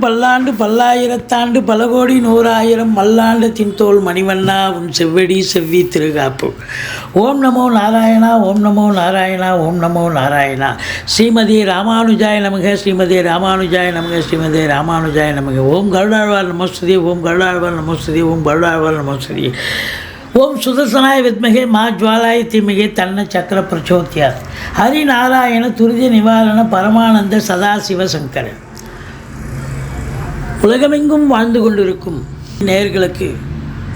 பல்லாண்டு பல்லாண்டு பல்லாயிரத்தாண்டு பல கோடி நூறாயிரம் மல்லாண்டு தின்தோல் மணிவண்ணா உன் செவ்வடி செவ்வி திருகாப்பு. ஓம் நமோ நாராயணா ஓம் நமோ நாராயணா ஓம் நமோ நாராயணா. ஸ்ரீமதி ராமானுஜாய நமக ஸ்ரீமதி ராமானுஜாய நமக ஸ்ரீமதி ராமானுஜாய நமக. ஓம் கருடாழ்வார் நமஸ்துதி ஓம் கருடாழ்வார் நமஸ்துதி ஓம் கருடாழ்வார் நமஸ்துதி. ஓம் சுதர்சனாய வித்மகே மா ஜுவாலாய தீமிகே தன்ன சக்கர பிரச்சோத்தியார் ஹரிநாராயண துரித நிவாரண பரமானந்த சதாசிவ சங்கரன். உலகமெங்கும் வாழ்ந்து கொண்டிருக்கும் நேர்களுக்கு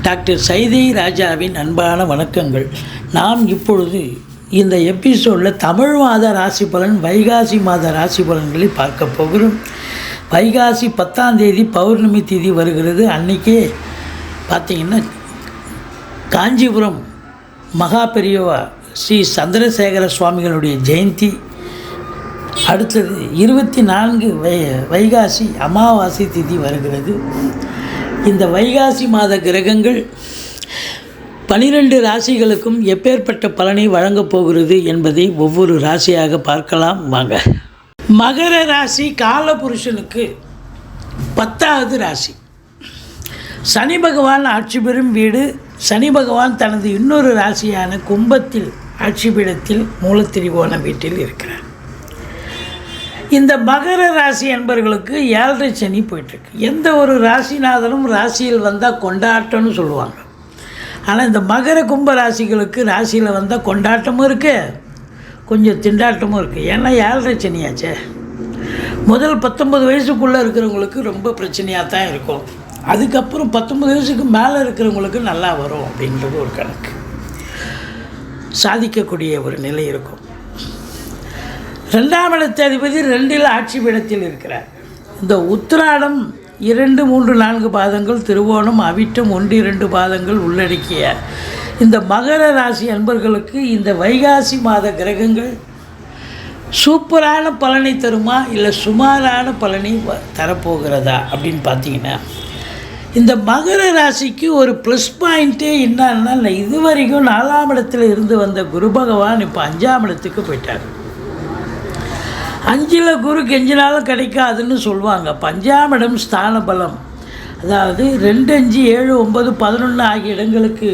டாக்டர் சைதை ராஜாவின் அன்பான வணக்கங்கள். நாம் இப்பொழுது இந்த எபிசோடில் தமிழ் மாத ராசி பலன் வைகாசி மாத ராசி பலன்களை பார்க்க போகிறோம். வைகாசி பத்தாம் தேதி பௌர்ணமி தேதி வருகிறது. அன்றைக்கே பார்த்திங்கன்னா காஞ்சிபுரம் மகா பெரியவா ஸ்ரீ சந்திரசேகர சுவாமிகளுடைய ஜெயந்தி அடுத்தது இருபத்தி நான்கு வை வைகாசி அமாவாசை திதி வருகிறது. இந்த வைகாசி மாத கிரகங்கள் பனிரெண்டு ராசிகளுக்கும் எப்பேற்பட்ட பலனை வழங்கப் போகிறது என்பதை ஒவ்வொரு ராசியாக பார்க்கலாம். வாங்க. மகர ராசி காலபுருஷனுக்கு பத்தாவது ராசி. சனி பகவான் ஆட்சி பெறும் வீடு. சனி பகவான் தனது இன்னொரு ராசியான கும்பத்தில் ஆட்சி பீடத்தில் மூலத்திரிகோண வீட்டில் இருக்கிறார். இந்த மகர ராசி என்பர்களுக்கு ஏழரை சனி போயிட்டுருக்கு. எந்த ஒரு ராசிநாதனும் ராசியில் வந்தால் கொண்டாட்டம்னு சொல்லுவாங்க. ஆனால் இந்த மகர கும்ப ராசிகளுக்கு ராசியில் வந்தால் கொண்டாட்டமும் இருக்குது கொஞ்சம் திண்டாட்டமும் இருக்குது ஏன்னா ஏழரை சனியாச்சே. முதல் பத்தொன்பது வயசுக்குள்ளே இருக்கிறவங்களுக்கு ரொம்ப பிரச்சனையாக தான் இருக்கும். அதுக்கப்புறம் பத்தொம்பது வயசுக்கு மேலே இருக்கிறவங்களுக்கு நல்லா வரும் அப்படின்றது ஒரு கணக்கு. சாதிக்கக்கூடிய ஒரு நிலை இருக்கும். ரெண்டாம் இடத்து அதிபதி ரெண்டில் ஆட்சி பீடத்தில் இருக்கிறார். இந்த உத்திராடம் இரண்டு மூன்று நான்கு பாதங்கள் திருவோணம் அவிட்டம் ஒன்று இரண்டு பாதங்கள் உள்ளடக்கிய இந்த மகர ராசி அன்பர்களுக்கு இந்த வைகாசி மாத கிரகங்கள் சூப்பரான பலனை தருமா இல்லை சுமாரான பலனை வ- தரப்போகிறதா அப்படின்னு பார்த்தீங்கன்னா இந்த மகர ராசிக்கு ஒரு ப்ளஸ் பாயிண்ட்டே என்னன்னா நான் இது வரைக்கும் நாலாம் இடத்துல இருந்து வந்த குரு பகவான் இப்போ அஞ்சாம் இடத்துக்கு போயிட்டார். அஞ்சில் குரு கெஞ்சினாலும் கிடைக்காதுன்னு சொல்லுவாங்க பஞ்சாமிடம் ஸ்தான பலம் அதாவது ரெண்டு அஞ்சு ஏழு ஒன்பது பதினொன்று ஆகிய இடங்களுக்கு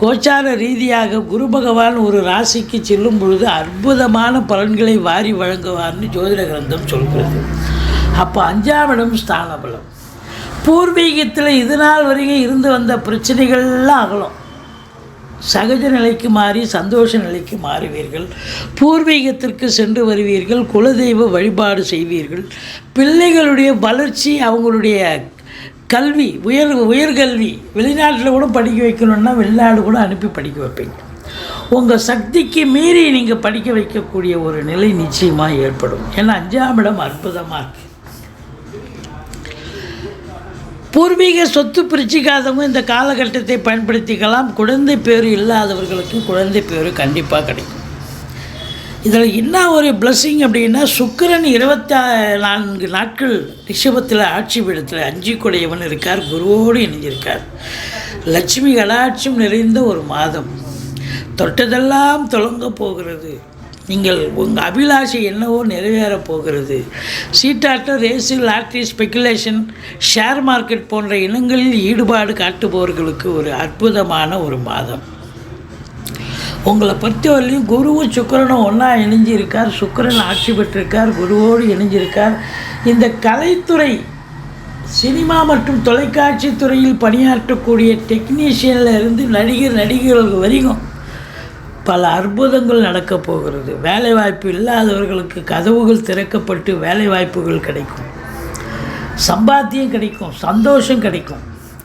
கோச்சார ரீதியாக குரு பகவான் ஒரு ராசிக்கு செல்லும் பொழுது அற்புதமான பலன்களை வாரி வழங்குவார்னு ஜோதிட கிரந்தம் சொல்கிறது. அப்போ அஞ்சாம் இடம் ஸ்தான பலம் பூர்வீகத்தில் இது நாள் வரைக்கும் இருந்து வந்த பிரச்சனைகள்லாம் அகலும். சகஜ நிலைக்கு மாறி சந்தோஷ நிலைக்கு மாறுவீர்கள். பூர்வீகத்திற்கு சென்று வருவீர்கள். குலதெய்வ வழிபாடு செய்வீர்கள். பிள்ளைகளுடைய வளர்ச்சி அவங்களுடைய கல்வி உயர் உயர்கல்வி வெளிநாட்டில் கூட படிக்க வைக்கணுன்னா வெளிநாடு கூட அனுப்பி படிக்க வைப்பீங்க. உங்கள் சக்திக்கு மீறி நீங்கள் படிக்க வைக்கக்கூடிய ஒரு நிலை நிச்சயமாக ஏற்படும். ஏன்னா அஞ்சாம் இடம் அற்புதமாக இருக்குது பூர்வீக சொத்து பிரிச்சிக்காதவங்க இந்த காலகட்டத்தை பயன்படுத்திக்கலாம். குழந்தை பேர் இல்லாதவர்களுக்கு குழந்தை பேர் கண்டிப்பாக கிடைக்கும். இதில் என்ன ஒரு பிளஸ்ஸிங் அப்படின்னா சுக்கிரன் இருபத்தி நான்கு நாட்கள் ரிஷபத்தில் ஆட்சி பீடத்தில் அஞ்சு குடையவன் இருக்கார் குருவோடு இணைஞ்சிருக்கார். லட்சுமி கடாட்சியம் நிறைந்த ஒரு மாதம். தொட்டதெல்லாம் தொடங்க போகிறது. நீங்கள் உங்கள் அபிலாஷை என்னவோ நிறைவேறப் போகிறது. சீட்டாட்டம் race lottery speculation share market போன்ற இனங்களில் ஈடுபாடு காட்டுபவர்களுக்கு ஒரு அற்புதமான ஒரு மாதம். உங்களை பொறுத்தவரையிலையும் குருவும் சுக்கரனும் ஒன்றா இணைஞ்சிருக்கார். சுக்கரன் ஆட்சி பெற்றிருக்கார் குருவோடு இணைஞ்சிருக்கார். இந்த கலைத்துறை சினிமா மற்றும் தொலைக்காட்சி துறையில் பணியாற்றக்கூடிய டெக்னீஷியனில் இருந்து நடிகர் நடிகர்கள் வரைக்கும் பல அற்புதங்கள் நடக்கப் போகிறது. வேலைவாய்ப்பு இல்லாதவர்களுக்கு கதவுகள் திறக்கப்பட்டு வேலைவாய்ப்புகள் கிடைக்கும். சம்பாத்தியம் கிடைக்கும் சந்தோஷம் கிடைக்கும்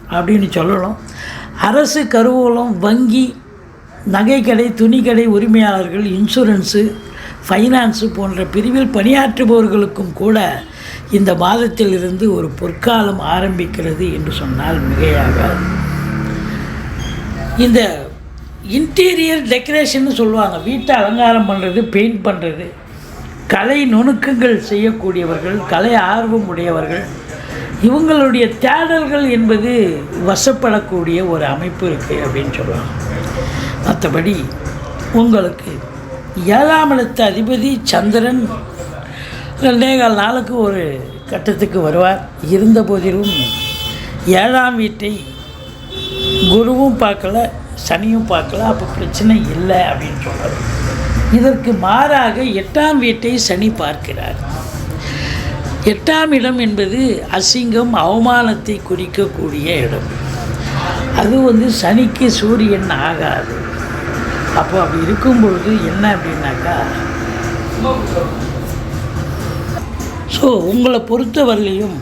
அப்படின்னு சொல்லணும். அரசு கருவூலம் வங்கி நகைக்கடை துணிக்கடை உரிமையாளர்கள் இன்சூரன்ஸு ஃபைனான்ஸு போன்ற பிரிவில் பணியாற்றுபவர்களுக்கும் கூட இந்த மாதத்தில் இருந்து ஒரு பொற்காலம் ஆரம்பிக்கிறது என்று சொன்னால் மிகையாகாது. இந்த இன்டீரியர் டெக்கரேஷன் சொல்லுவாங்க. வீட்டை அலங்காரம் பண்ணுறது பெயிண்ட் பண்ணுறது கலை நுணுக்கங்கள் செய்யக்கூடியவர்கள் கலை ஆர்வம் உடையவர்கள். இவங்களுடைய தேடல்கள் என்பது வசப்படக்கூடிய ஒரு அமைப்பு இருக்குது அப்படின்னு சொல்லுவாங்க மற்றபடி உங்களுக்கு ஏழாம் இடத்து அதிபதி சந்திரன் ரெண்டே கால் நாளுக்கு ஒரு கட்டத்துக்கு வருவார். இருந்த போதிலும் ஏழாம் வீட்டை குருவும் பார்க்கல சனியும் பார்க்கல அப்போ பிரச்சனை இல்லை அப்படின்னு சொல்கிறார் இதற்கு மாறாக எட்டாம் வீட்டை சனி பார்க்கிறார். எட்டாம் இடம் என்பது அசிங்கம் அவமானத்தை குறிக்கக்கூடிய இடம். அது வந்து சனிக்கு சூரியன் ஆகாது. அப்போ அப்படி இருக்கும் பொழுது என்ன அப்படின்னாக்கா ஸோ உங்களை பொறுத்தவரையிலையும்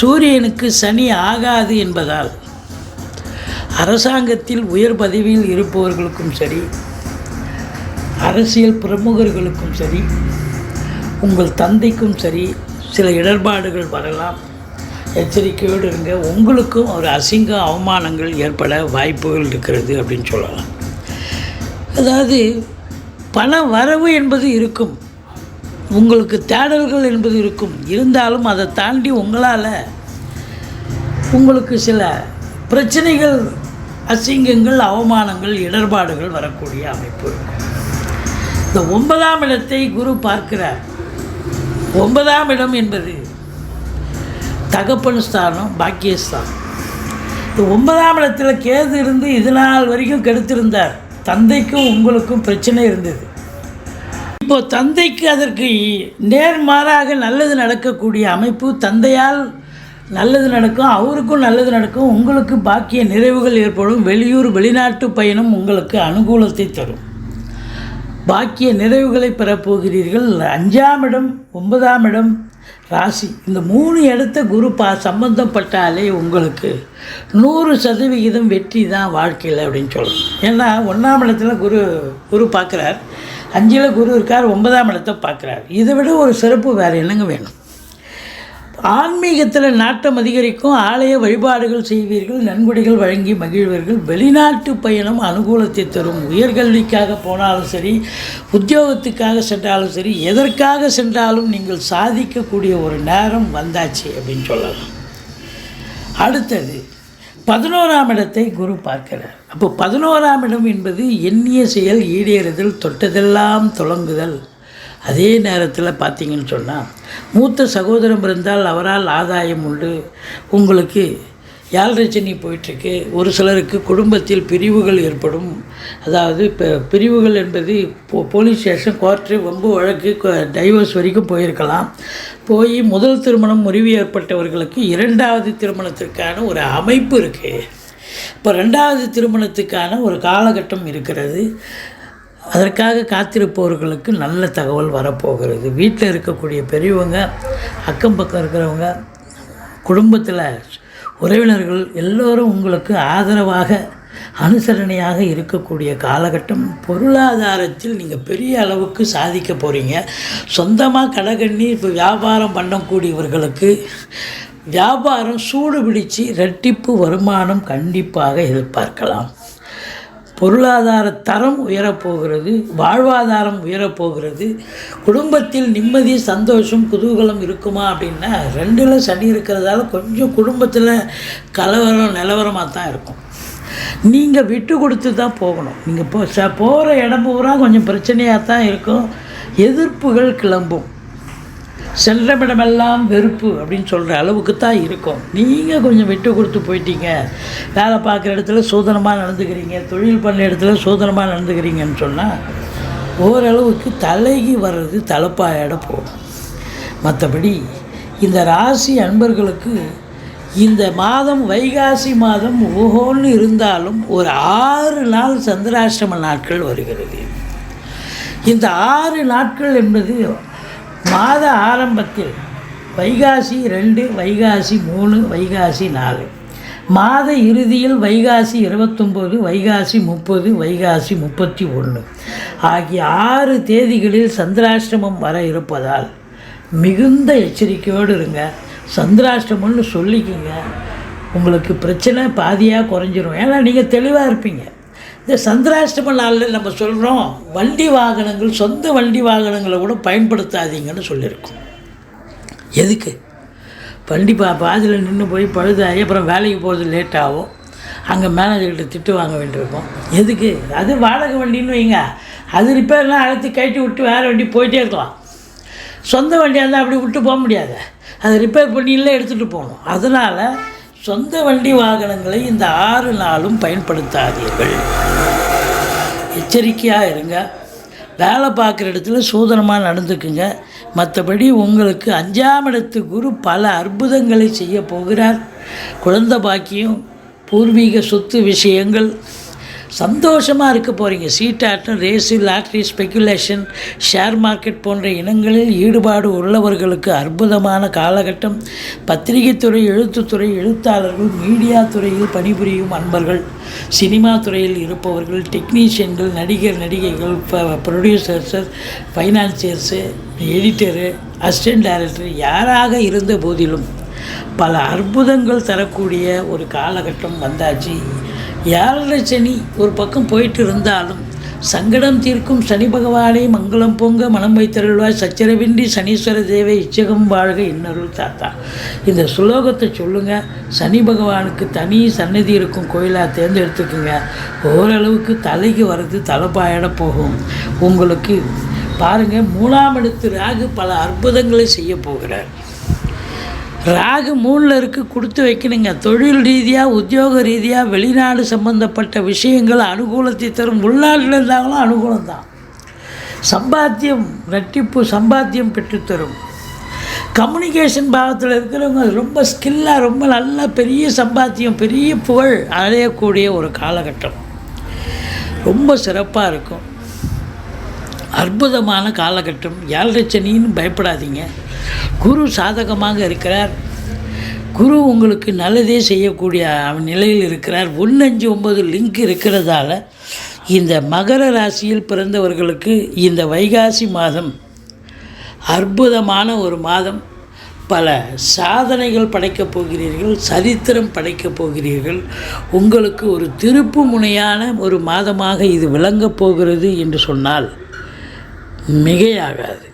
சூரியனுக்கு சனி ஆகாது என்பதால் அரசாங்கத்தில் உயர் பதவியில் இருப்பவர்களுக்கும் சரி அரசியல் பிரமுகர்களுக்கும் சரி உங்கள் தந்தைக்கும் சரி சில இடர்பாடுகள் வரலாம். எச்சரிக்கையோடு இருங்க. உங்களுக்கும் ஒரு அசிங்க அவமானங்கள் ஏற்பட வாய்ப்புகள் இருக்கிறது அப்படின்னு சொல்லலாம். அதாவது பண வரவு என்பது இருக்கும். உங்களுக்கு தேடல்கள் என்பது இருக்கும். இருந்தாலும் அதை தாண்டி உங்களால் உங்களுக்கு சில பிரச்சனைகள் அசிங்கங்கள் அவமானங்கள் இடர்பாடுகள் வரக்கூடிய அமைப்பு. இந்த ஒன்பதாம் இடத்தை குரு பார்க்கிறார். ஒன்பதாம் இடம் என்பது தகப்பன் ஸ்தானம் பாக்கியஸ்தானம். இந்த ஒன்பதாம் இடத்தில் கேது இருந்து இது நாள் வரைக்கும் கெடுத்திருந்தார். தந்தைக்கும் உங்களுக்கும் பிரச்சனை இருந்தது. இப்போ தந்தைக்கு அதற்கு நேர்மாறாக நல்லது நடக்கக்கூடிய அமைப்பு தந்தையால் நல்லது நடக்கும் அவருக்கும் நல்லது நடக்கும் உங்களுக்கு பாக்கிய நிறைவுகள் ஏற்படும் வெளியூர் வெளிநாட்டு பயணம் உங்களுக்கு அனுகூலத்தை தரும். பாக்கிய நிறைவுகளை பெறப்போகிறீர்கள். அஞ்சாம் இடம் ஒன்பதாம் இடம் ராசி. இந்த மூணு இடத்த குரு பா சம்பந்தப்பட்டாலே உங்களுக்கு நூறு சதவிகிதம் வெற்றி தான் வாழ்க்கையில் அப்படின்னு சொல்லணும். ஏன்னா ஒன்றாம் இடத்துல குரு குரு பார்க்குறார். அஞ்சில் குரு இருக்கார் ஒன்பதாம் இடத்த பார்க்குறார். இதை விட ஒரு சிறப்பு வேறு என்னங்க வேணும்? ஆன்மீகத்தில் நாட்டம் அதிகரிக்கும் ஆலய வழிபாடுகள் செய்வீர்கள் நன்கொடைகள் வழங்கி மகிழ்வீர்கள் வெளிநாட்டு பயணம் அனுகூலத்தை தரும் உயர்கல்விக்காக போனாலும் சரி உத்தியோகத்துக்காக சென்றாலும் சரி எதற்காக சென்றாலும் நீங்கள் சாதிக்கக்கூடிய ஒரு நேரம் வந்தாச்சு அப்படின்னு சொல்லலாம். அடுத்தது பதினோராம் இடத்தை குரு பார்க்கிறார். அப்போ பதினோராம் இடம் என்பது எண்ணிய செயல் ஈடேறுதல் தொட்டதெல்லாம் தொடங்குதல் அதே நேரத்தில் பார்த்தீங்கன்னு சொன்னால் மூத்த சகோதரம் இருந்தால் அவரால் ஆதாயம் உண்டு. உங்களுக்கு யாழ்ரச்சனி போயிட்டுருக்கு. ஒரு சிலருக்கு குடும்பத்தில் பிரிவுகள் ஏற்படும். அதாவது இப்போ பிரிவுகள் என்பது போ போலீஸ் ஸ்டேஷன் கோர்ட்டு வம்பு வழக்கு டைவர்ஸ் வரைக்கும் போயிருக்கலாம். போய் முதல் திருமணம் முறிவு ஏற்பட்டவர்களுக்கு இரண்டாவது திருமணத்திற்கான ஒரு அமைப்பு இருக்குது இப்போ ரெண்டாவது திருமணத்துக்கான ஒரு காலகட்டம் இருக்கிறது. அதற்காக காத்திருப்பவர்களுக்கு நல்ல தகவல் வரப்போகிறது. வீட்டில் இருக்கக்கூடிய பெரியவங்க அக்கம் பக்கம் இருக்கிறவங்க குடும்பத்தில் உறவினர்கள் எல்லோரும் உங்களுக்கு ஆதரவாக அனுசரணையாக இருக்கக்கூடிய காலகட்டம் பொருளாதாரத்தில் நீங்கள் பெரிய அளவுக்கு சாதிக்க போகிறீங்க சொந்தமாக கடகண்ணி இப்போ வியாபாரம் பண்ணக்கூடியவர்களுக்கு வியாபாரம் சூடு பிடிச்சு ரெட்டிப்பு வருமானம் கண்டிப்பாக எதிர்பார்க்கலாம். பொருளாதார தரம் உயரப்போகிறது வாழ்வாதாரம் உயரப்போகிறது குடும்பத்தில் நிம்மதி சந்தோஷம் குதூகலம் இருக்குமா அப்படின்னா ரெண்டில் சனி இருக்கிறதால கொஞ்சம் குடும்பத்தில் கலவரம் நிலவரமாக தான் இருக்கும். நீங்கள் விட்டு கொடுத்து தான் போகணும். நீங்கள் போ ச போகிற இடம் பூரா கொஞ்சம் பிரச்சனையாக தான் இருக்கும். எதிர்ப்புகள் கிளம்பும். சென்றமிடமெல்லாம் வெறுப்பு அப்படின்னு சொல்கிற அளவுக்கு தான் இருக்கும். நீங்கள் கொஞ்சம் விட்டு கொடுத்து போயிட்டீங்க. வேலை பார்க்குற இடத்துல சோதனமாக நடந்துக்கிறீங்க. தொழில் பண்ண இடத்துல சோதனமாக நடந்துக்கிறீங்கன்னு சொன்னால் ஓரளவுக்கு தலைகி வர்றது தலைப்பாயிட போகும். மற்றபடி இந்த ராசி அன்பர்களுக்கு இந்த மாதம் வைகாசி மாதம் ஓஹோன்னு இருந்தாலும் ஒரு ஆறு நாள் சந்திராஷ்டம நாட்கள் வருகிறது. இந்த ஆறு நாட்கள் என்பது மாத ஆரம்பத்தில் வைகாசி ரெண்டு வைகாசி மூணு வைகாசி நாலு. மாத இறுதியில் வைகாசி இருபத்தொம்போது வைகாசி முப்பது வைகாசி முப்பத்தி ஒன்று. ஆகிய ஆறு தேதிகளில் சந்திராஷ்டமம் வர இருப்பதால் மிகுந்த எச்சரிக்கையோடு இருங்க. சந்திராஷ்டமம்னு சொல்லிக்கிங்க. உங்களுக்கு பிரச்சனை பாதியாக குறைஞ்சிரும். ஏன்னா நீங்கள் தெளிவாக இருப்பீங்க. இந்த சந்திராஷ்டம நாளில் நம்ம சொல்கிறோம் வண்டி வாகனங்கள் சொந்த வண்டி வாகனங்களை கூட பயன்படுத்தாதீங்கன்னு சொல்லியிருக்கோம். எதுக்கு? வண்டி பா பாதியில் நின்று போய் பழுதாகி அப்புறம் வேலைக்கு போகிறது லேட் ஆகும். அங்கே மேனேஜர்கிட்ட திட்டு வாங்க வேண்டியிருக்கும். எதுக்கு? அது வாடகை வண்டின்னு வைங்க. அது ரிப்பேர்லாம் அழைத்து கட்டி விட்டு வேறு வண்டி போயிட்டே இருக்கலாம். சொந்த வண்டியாக இருந்தால் அப்படி விட்டு போக முடியாது. அதை ரிப்பேர் பண்ணியெல்லாம் எடுத்துகிட்டு போகணும். அதனால் சொந்த வண்டி வாகனங்களை இந்த ஆறு நாளும் பயன்படுத்தாதீர்கள். எச்சரிக்கையாக இருங்க. வேலை பார்க்குற இடத்துல சூதனமாக நடந்துக்குங்க. மற்றபடி உங்களுக்கு அஞ்சாம் இடத்து குரு பல அற்புதங்களை செய்ய போகிறார். குழந்தை பாக்கியம் பூர்வீக சொத்து விஷயங்கள் சந்தோஷமாக இருக்க போகிறீங்க சீட்டாட்டம் race lottery speculation share market போன்ற இனங்களில் ஈடுபாடு உள்ளவர்களுக்கு அற்புதமான காலகட்டம். பத்திரிகைத்துறை எழுத்துத்துறை எழுத்தாளர்கள் மீடியா துறையில் பணிபுரியும் அன்பர்கள் சினிமா துறையில் இருப்பவர்கள் டெக்னீஷியன்கள் நடிகர் நடிகைகள் producers financiers editor assistant director யாராக இருந்த போதிலும் பல அற்புதங்கள் தரக்கூடிய ஒரு காலகட்டம் வந்தாச்சு. ஏழரை சனி ஒரு பக்கம் போயிட்டு இருந்தாலும் சங்கடம் தீர்க்கும் சனி பகவானை மங்களம் பொங்க மனம் வைத்தருள்வாய். சச்சரவின்றி சனீஸ்வர தேவை இச்சகம் வாழ்க இன்னருள் தாத்தா. இந்த சுலோகத்தை சொல்லுங்கள் சனி பகவானுக்கு தனி சன்னதி இருக்கும் கோயிலாக தேர்ந்தெடுத்துக்குங்க. ஓரளவுக்கு தலைக்கு வர்றது தலைப்பாயிட போகும். உங்களுக்கு பாருங்கள் மூணாம் இடத்து ராகு பல அற்புதங்களை செய்ய போகிறார். ராகு மூணில் இருக்கு கொடுத்து வைக்கணுங்க. தொழில் ரீதியாக உத்தியோக ரீதியாக வெளிநாடு சம்பந்தப்பட்ட விஷயங்கள் அனுகூலத்தை தரும். உள்நாட்டில் இருந்தாங்களும் அனுகூலம் தான் சம்பாத்தியம் ரெட்டிப்பு சம்பாத்தியம் பெற்றுத்தரும். கம்யூனிகேஷன் பாவத்தில் இருக்கிறவங்க ரொம்ப ஸ்கில்லாக ரொம்ப நல்ல பெரிய சம்பாத்தியம் பெரிய புகழ் அடையக்கூடிய ஒரு காலகட்டம். ரொம்ப சிறப்பாக இருக்கும். அற்புதமான காலகட்டம். ஏழரை சனின்னு பயப்படாதீங்க. குரு சாதகமாக இருக்கிறார். குரு உங்களுக்கு நல்லதே செய்யக்கூடிய நிலையில் இருக்கிறார். ஒன்று ஒன்பது லிங்க் இருக்கிறதால இந்த மகர ராசியில் பிறந்தவர்களுக்கு இந்த வைகாசி மாதம் அற்புதமான ஒரு மாதம். பல சாதனைகள் படைக்கப் போகிறீர்கள் சரித்திரம் படைக்கப் போகிறீர்கள். உங்களுக்கு ஒரு திருப்பு முனையான ஒரு மாதமாக இது விளங்கப் போகிறது என்று சொன்னால் மிகையாகாது.